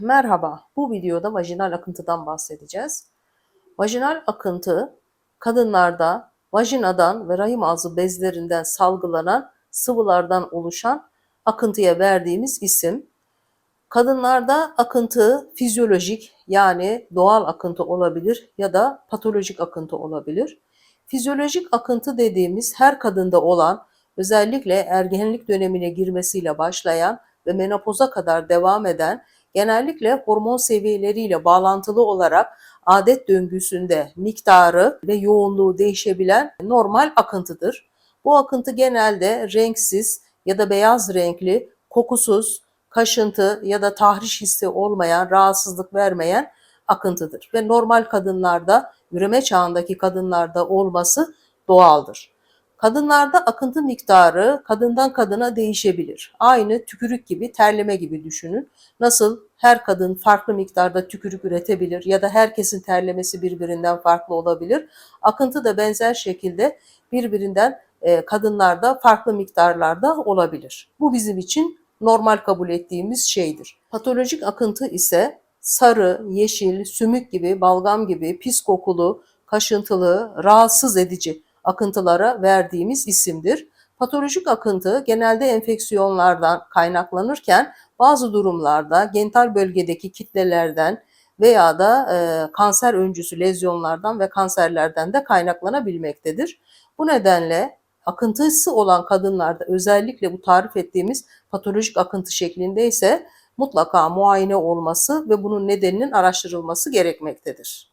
Merhaba, bu videoda vajinal akıntıdan bahsedeceğiz. Vajinal akıntı, kadınlarda vajinadan ve rahim ağzı bezlerinden salgılanan sıvılardan oluşan akıntıya verdiğimiz isim. Kadınlarda akıntı fizyolojik yani doğal akıntı olabilir ya da patolojik akıntı olabilir. Fizyolojik akıntı dediğimiz her kadında olan özellikle ergenlik dönemine girmesiyle başlayan ve menopoza kadar devam eden genellikle hormon seviyeleriyle bağlantılı olarak adet döngüsünde miktarı ve yoğunluğu değişebilen normal akıntıdır. Bu akıntı genelde renksiz ya da beyaz renkli, kokusuz, kaşıntı ya da tahriş hissi olmayan, rahatsızlık vermeyen akıntıdır. Ve normal kadınlarda, üreme çağındaki kadınlarda olması doğaldır. Kadınlarda akıntı miktarı kadından kadına değişebilir. Aynı tükürük gibi, terleme gibi düşünün. Nasıl her kadın farklı miktarda tükürük üretebilir ya da herkesin terlemesi birbirinden farklı olabilir. Akıntı da benzer şekilde birbirinden e, kadınlarda farklı miktarlarda olabilir. Bu bizim için normal kabul ettiğimiz şeydir. Patolojik akıntı ise sarı, yeşil, sümük gibi, balgam gibi pis kokulu, kaşıntılı, rahatsız edici akıntılara verdiğimiz isimdir. Patolojik akıntı genelde enfeksiyonlardan kaynaklanırken bazı durumlarda genital bölgedeki kitlelerden veya da e, kanser öncüsü lezyonlardan ve kanserlerden de kaynaklanabilmektedir. Bu nedenle akıntısı olan kadınlarda özellikle bu tarif ettiğimiz patolojik akıntı şeklinde ise mutlaka muayene olması ve bunun nedeninin araştırılması gerekmektedir.